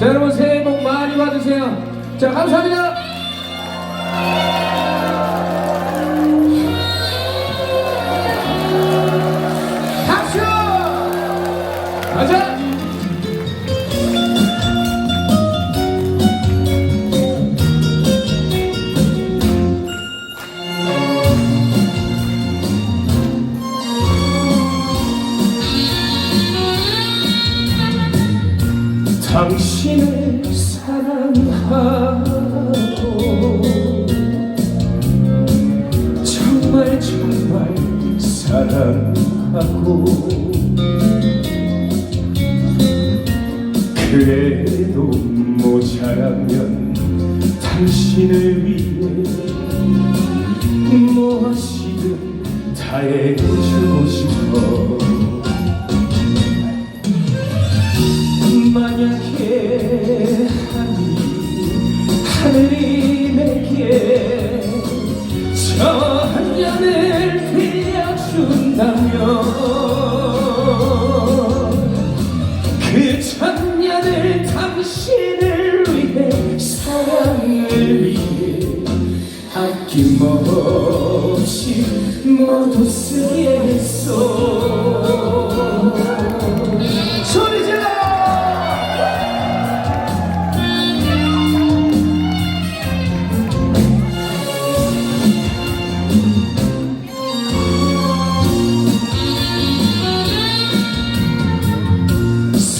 자 여러분 새해 복 많이 받으세요. 자 감사합니다. 당신을 사랑하고 정말 정말 사랑하고 그래도 모자라면 당신을 위해 무엇이든 다 해주 만약에 하니 하늘이 내게 천년을 빌려준다면 그 천년을 당신을 위해 사랑을 위해 아낌없이 모두 쓰겠소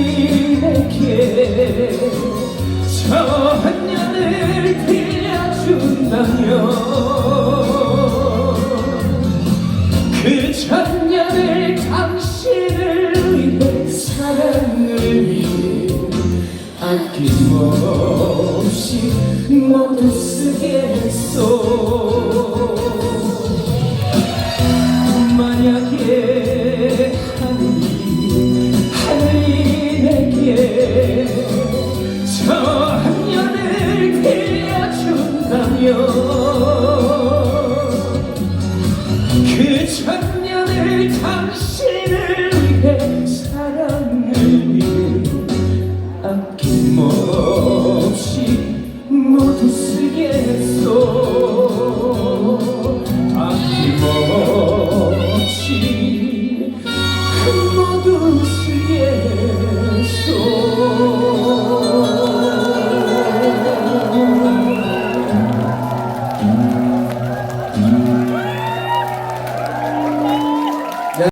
내게 천년을 빌려준다면 그 천년을 당신을 위해 사랑을 위해 아낌없이 모두 쓰겠소. 만약에 그 천년을 당신을